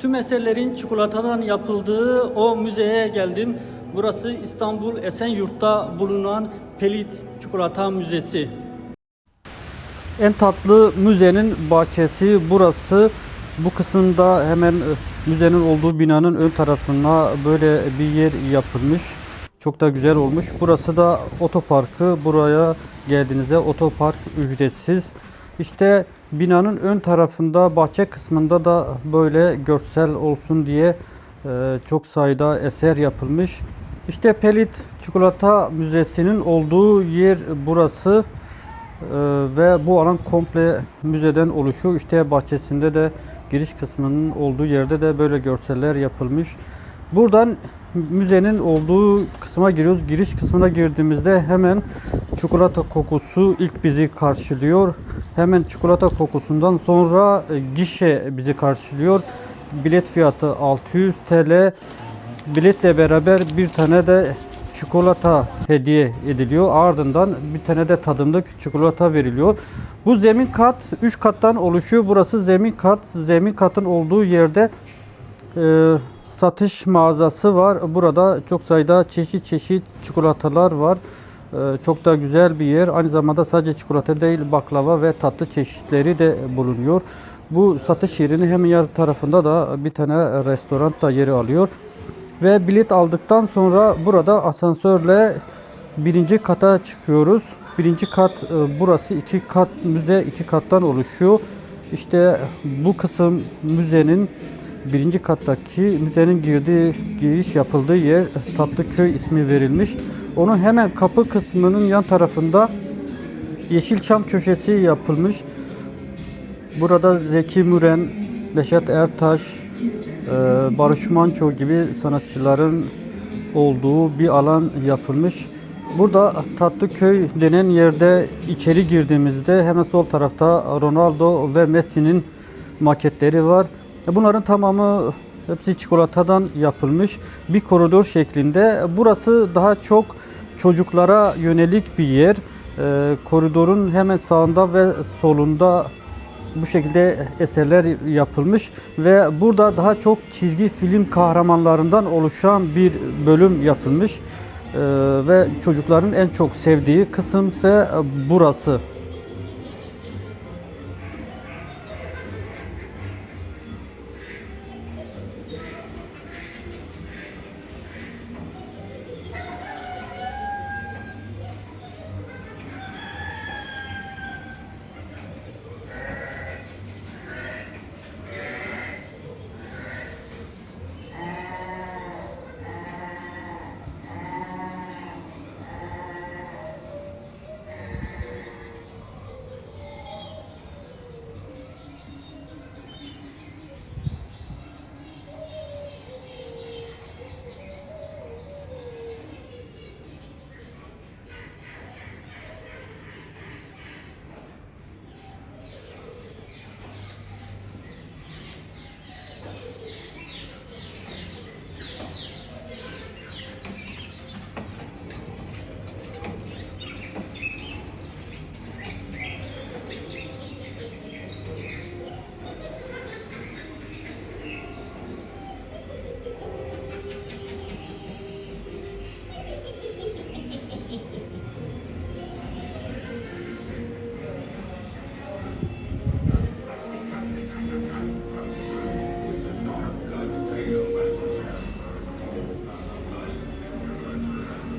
tüm eserlerin çikolatadan yapıldığı o müzeye geldim. Burası İstanbul Esenyurt'ta bulunan Pelit Çikolata Müzesi. En tatlı müzenin bahçesi burası. Bu kısımda hemen e, müzenin olduğu binanın ön tarafına böyle bir yer yapılmış. Çok da güzel olmuş. Burası da otoparkı. Buraya geldiğinizde otopark ücretsiz. İşte binanın ön tarafında bahçe kısmında da böyle görsel olsun diye e, çok sayıda eser yapılmış. İşte Pelit Çikolata Müzesi'nin olduğu yer burası. Ee, ve bu alan komple müzeden oluşuyor. İşte bahçesinde de giriş kısmının olduğu yerde de böyle görseller yapılmış. Buradan müzenin olduğu kısma giriyoruz. Giriş kısmına girdiğimizde hemen çikolata kokusu ilk bizi karşılıyor. Hemen çikolata kokusundan sonra e, gişe bizi karşılıyor. Bilet fiyatı 600 TL. Biletle beraber bir tane de çikolata hediye ediliyor. Ardından bir tane de tadımlık çikolata veriliyor. Bu zemin kat 3 kattan oluşuyor. Burası zemin kat. Zemin katın olduğu yerde e, satış mağazası var. Burada çok sayıda çeşit çeşit çikolatalar var. E, çok da güzel bir yer. Aynı zamanda sadece çikolata değil baklava ve tatlı çeşitleri de bulunuyor. Bu satış yerinin hemen yan tarafında da bir tane restoran da yeri alıyor. Ve bilet aldıktan sonra burada asansörle birinci kata çıkıyoruz. Birinci kat e, burası iki kat müze iki kattan oluşuyor. İşte bu kısım müzenin birinci kattaki müzenin girdiği giriş yapıldığı yer Tatlıköy ismi verilmiş. Onun hemen kapı kısmının yan tarafında Yeşilçam köşesi yapılmış. Burada Zeki Müren, Neşet Ertaş, e, Barış Manço gibi sanatçıların olduğu bir alan yapılmış. Burada Tatlıköy denen yerde içeri girdiğimizde hemen sol tarafta Ronaldo ve Messi'nin maketleri var. Bunların tamamı hepsi çikolatadan yapılmış bir koridor şeklinde. Burası daha çok çocuklara yönelik bir yer. E, koridorun hemen sağında ve solunda bu şekilde eserler yapılmış ve burada daha çok çizgi film kahramanlarından oluşan bir bölüm yapılmış Ee, ve çocukların en çok sevdiği kısım ise burası.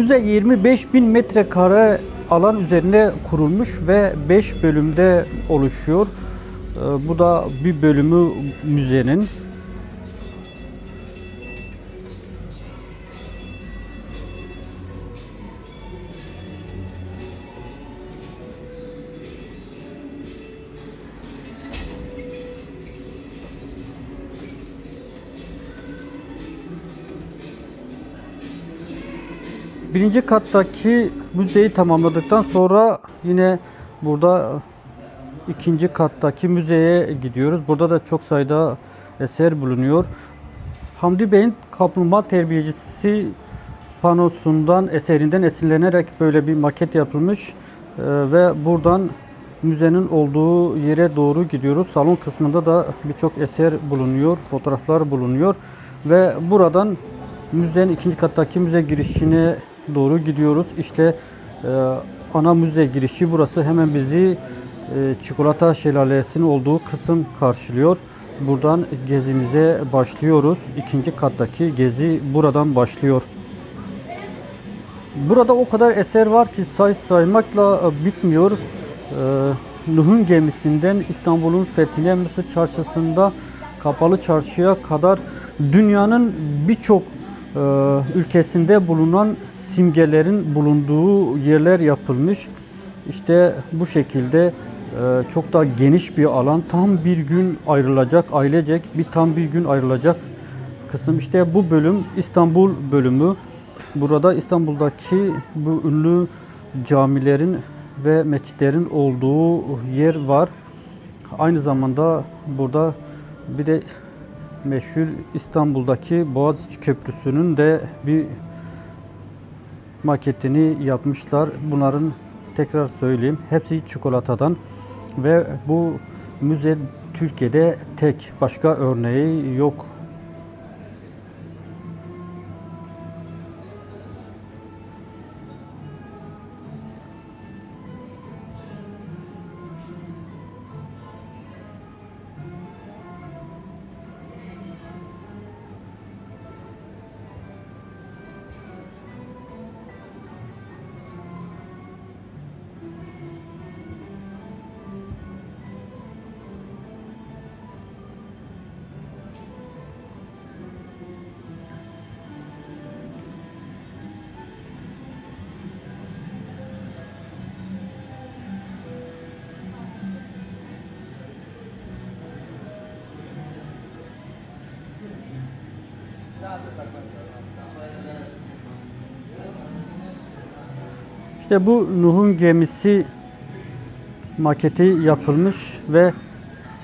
Müze 25 bin metrekare alan üzerine kurulmuş ve 5 bölümde oluşuyor. Ee, Bu da bir bölümü müzenin. Birinci kattaki müzeyi tamamladıktan sonra yine burada ikinci kattaki müzeye gidiyoruz. Burada da çok sayıda eser bulunuyor. Hamdi Bey'in kaplumbağa terbiyecisi panosundan eserinden esinlenerek böyle bir maket yapılmış Ee, ve buradan müzenin olduğu yere doğru gidiyoruz. Salon kısmında da birçok eser bulunuyor, fotoğraflar bulunuyor ve buradan müzenin ikinci kattaki müze girişine doğru gidiyoruz. İşte e, ana müze girişi burası. Hemen bizi e, çikolata şelalesinin olduğu kısım karşılıyor. Buradan gezimize başlıyoruz. İkinci kattaki gezi buradan başlıyor. Burada o kadar eser var ki say saymakla e, bitmiyor. Ee, Nuh'un gemisinden İstanbul'un fethine Mısır çarşısında kapalı çarşıya kadar dünyanın birçok ülkesinde bulunan simgelerin bulunduğu yerler yapılmış. İşte bu şekilde e, çok da geniş bir alan tam bir gün ayrılacak ailecek bir tam bir gün ayrılacak kısım işte bu bölüm İstanbul bölümü. Burada İstanbul'daki bu ünlü camilerin ve mescitlerin olduğu yer var. Aynı zamanda burada bir de meşhur İstanbul'daki Boğaziçi Köprüsü'nün de bir maketini yapmışlar. Bunların tekrar söyleyeyim hepsi çikolatadan ve bu müze Türkiye'de tek başka örneği yok. İşte bu Nuh'un gemisi maketi yapılmış ve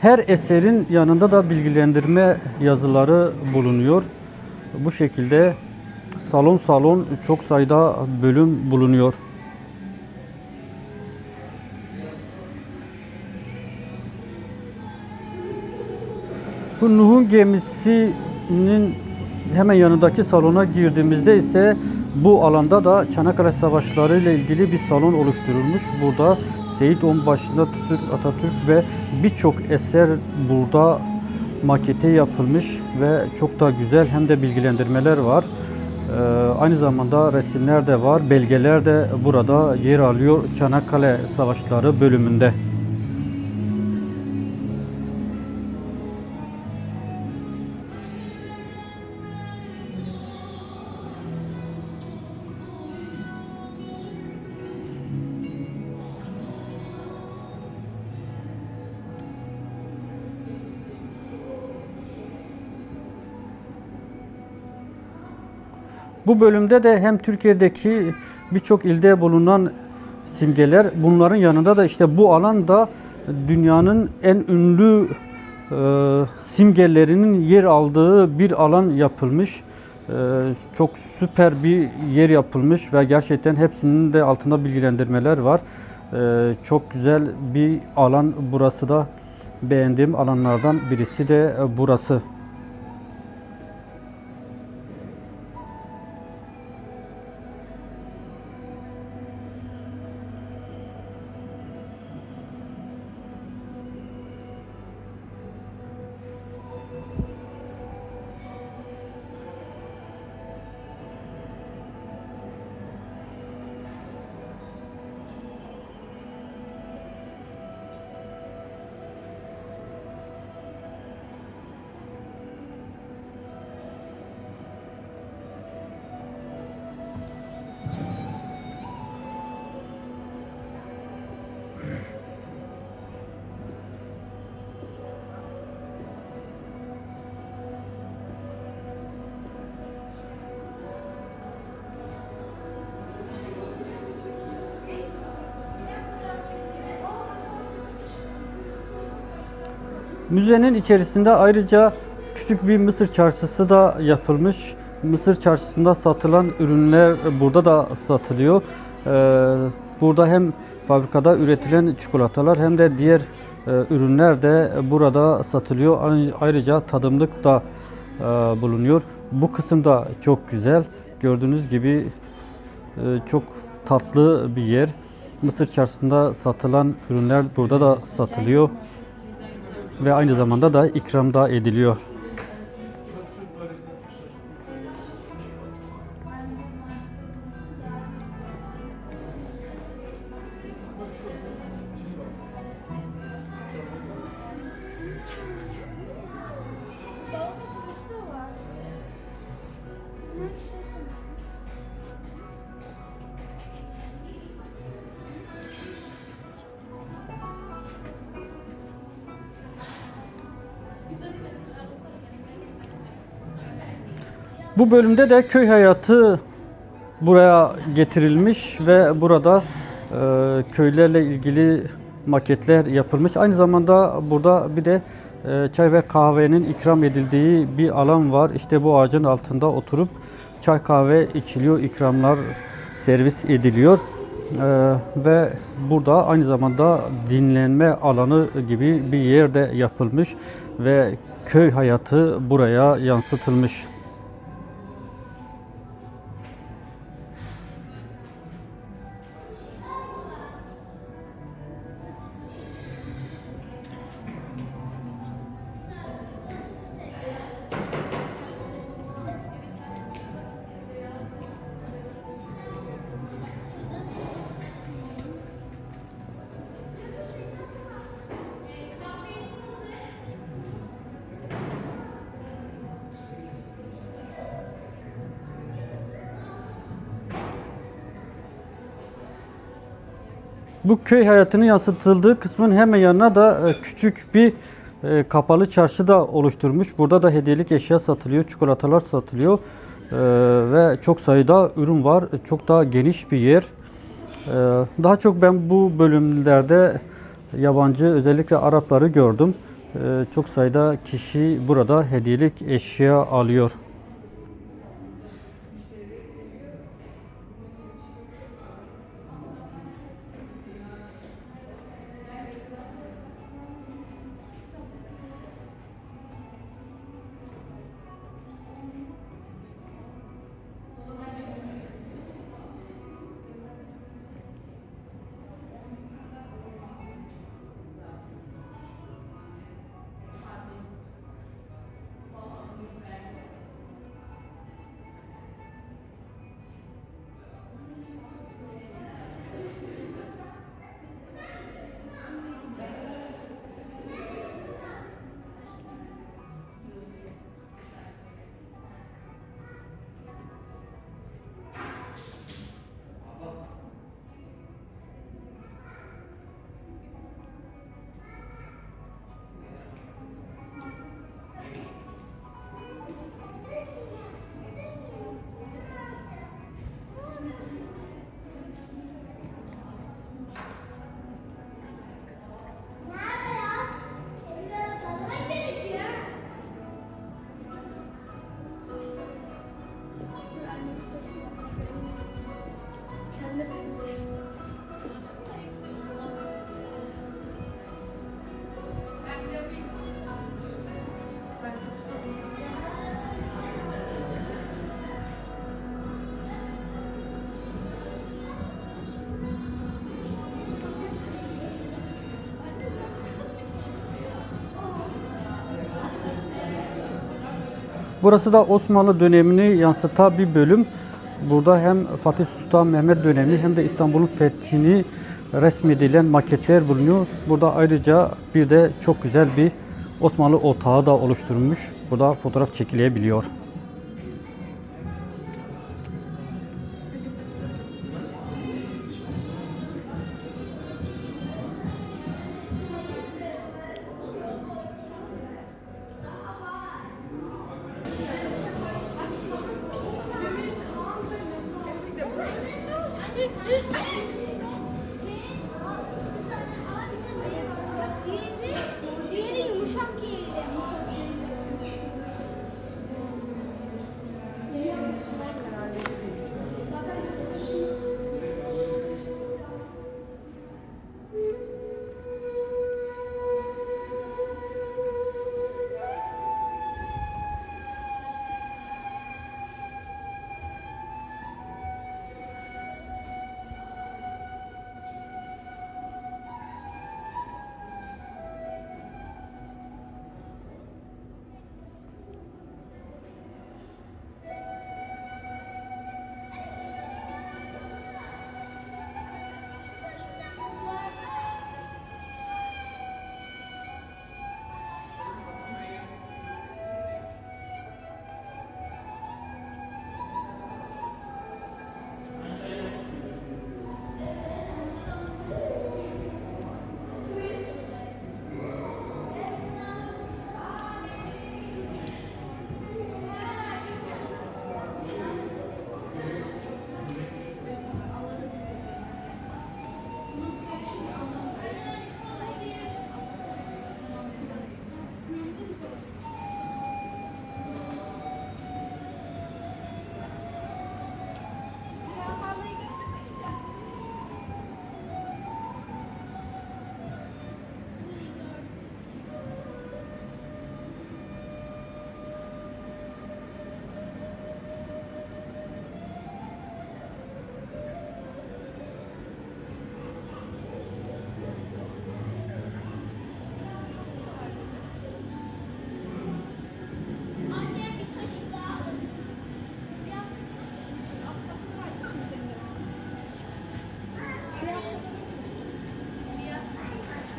her eserin yanında da bilgilendirme yazıları bulunuyor. Bu şekilde salon salon çok sayıda bölüm bulunuyor. Bu Nuh'un gemisinin hemen yanındaki salona girdiğimizde ise bu alanda da Çanakkale Savaşları ile ilgili bir salon oluşturulmuş. Burada Seyit Onbaşı'nda Atatürk, Atatürk ve birçok eser burada maketi yapılmış ve çok da güzel hem de bilgilendirmeler var. Ee, aynı zamanda resimler de var, belgeler de burada yer alıyor Çanakkale Savaşları bölümünde. Bu bölümde de hem Türkiye'deki birçok ilde bulunan simgeler, bunların yanında da işte bu alan da dünyanın en ünlü e, simgelerinin yer aldığı bir alan yapılmış. E, çok süper bir yer yapılmış ve gerçekten hepsinin de altında bilgilendirmeler var. E, çok güzel bir alan burası da beğendiğim alanlardan birisi de burası. Müzenin içerisinde ayrıca küçük bir Mısır çarşısı da yapılmış. Mısır çarşısında satılan ürünler burada da satılıyor. Ee, Burada hem fabrikada üretilen çikolatalar hem de diğer e, ürünler de burada satılıyor. Ayrı- Ayrıca tadımlık da e, bulunuyor. Bu kısım da çok güzel. Gördüğünüz gibi e, çok tatlı bir yer. Mısır çarşısında satılan ürünler burada da satılıyor ve aynı zamanda da ikram da ediliyor. Bu bölümde de köy hayatı buraya getirilmiş ve burada e, köylerle ilgili maketler yapılmış. Aynı zamanda burada bir de e, çay ve kahvenin ikram edildiği bir alan var. İşte bu ağacın altında oturup çay kahve içiliyor, ikramlar servis ediliyor. E, ve burada aynı zamanda dinlenme alanı gibi bir yer de yapılmış ve köy hayatı buraya yansıtılmış. Bu köy hayatının yansıtıldığı kısmın hemen yanına da e, küçük bir e, kapalı çarşı da oluşturmuş. Burada da hediyelik eşya satılıyor, çikolatalar satılıyor E, ve çok sayıda ürün var. Çok daha geniş bir yer. Daha çok ben bu bölümlerde yabancı özellikle Arapları gördüm. Çok sayıda kişi burada hediyelik eşya alıyor. Burası da Osmanlı dönemini yansıtan bir bölüm. Burada hem Fatih Sultan Mehmet dönemi hem de İstanbul'un fethini resmedilen maketler bulunuyor. Burada ayrıca bir de çok güzel bir Osmanlı otağı da oluşturmuş. Burada fotoğraf çekilebiliyor. Diğeri yumuşak yiyelim.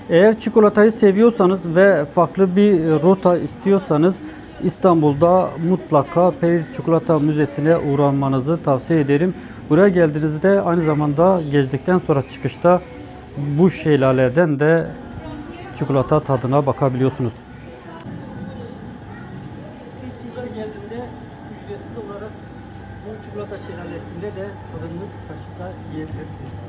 Eğer çikolatayı seviyorsanız ve farklı bir rota istiyorsanız İstanbul'da mutlaka Pelit Çikolata Müzesi'ne uğramanızı tavsiye ederim. Buraya geldiğinizde aynı zamanda gezdikten sonra çıkışta bu şelalerden de çikolata tadına bakabiliyorsunuz. Buraya geldiğinde ücretsiz olarak bu çikolata şelalesinde de fırınlık kaşıkla yiyebilirsiniz.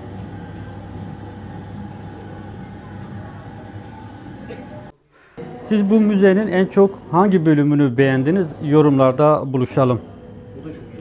Siz bu müzenin en çok hangi bölümünü beğendiniz? Yorumlarda buluşalım.